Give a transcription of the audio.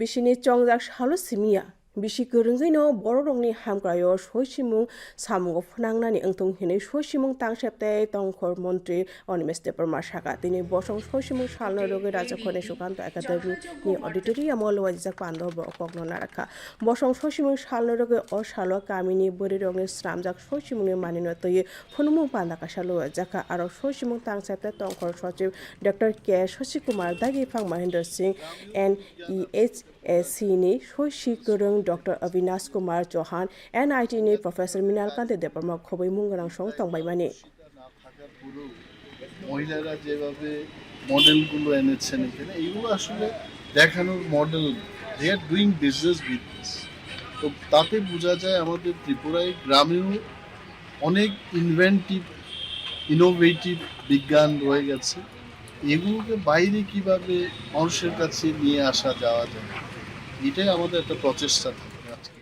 বিশিনী চংজাক সালো সিমিয়া। bisi kerengino borong ni hamkrayo soisimung samungo phanangnani angtung hine soisimung tangsepte tongkhor মন্ত্রী অনিমেষ দেববর্মা সাকা তিনি বসং সৈসিমু সালনের রোগে রাজাক্ষণে সুকান্ত একাডেমি নিয়ে অডিটোরিয়াম লোয়াজিজাক পাণ্ডব কগ্ন রাখা বসং সৈসিমু সালনের রোগে অশাল কামিনী বরি রঙের শ্রামজাক শৈশিমুখে মানিন তৈরি ফনুমু পান্দাকাশা লোয়াজাকা আর সৈসিমু তাংসাতে তংখর সচিব doctor K Shashi Kumar দাগিফাং Mahendra Singh N E H A সিনি সৈসি করং ডক্টর অবিনাশ কুমার চৌহান এনআইটিনি প্রফেসর মৃণাল কান্তি দেববর্মা খুবই মুঙ্গনাং সং তংবাইমানি না থাকার পরেও মহিলারা যেভাবে মডেলগুলো এনেছেন এখানে এইগুলো আসলে দেখানোর model they are doing business with তো তাতে বোঝা যায় আমাদের ত্রিপুরায় গ্রামেও অনেক ইনভেন্টিভ ইনোভেটিভ বিজ্ঞান রয়ে গেছে। এগুলোকে বাইরে কীভাবে মানুষের কাছে নিয়ে আসা যাওয়া যায়? এটাই আমাদের একটা প্রচেষ্টা থাকে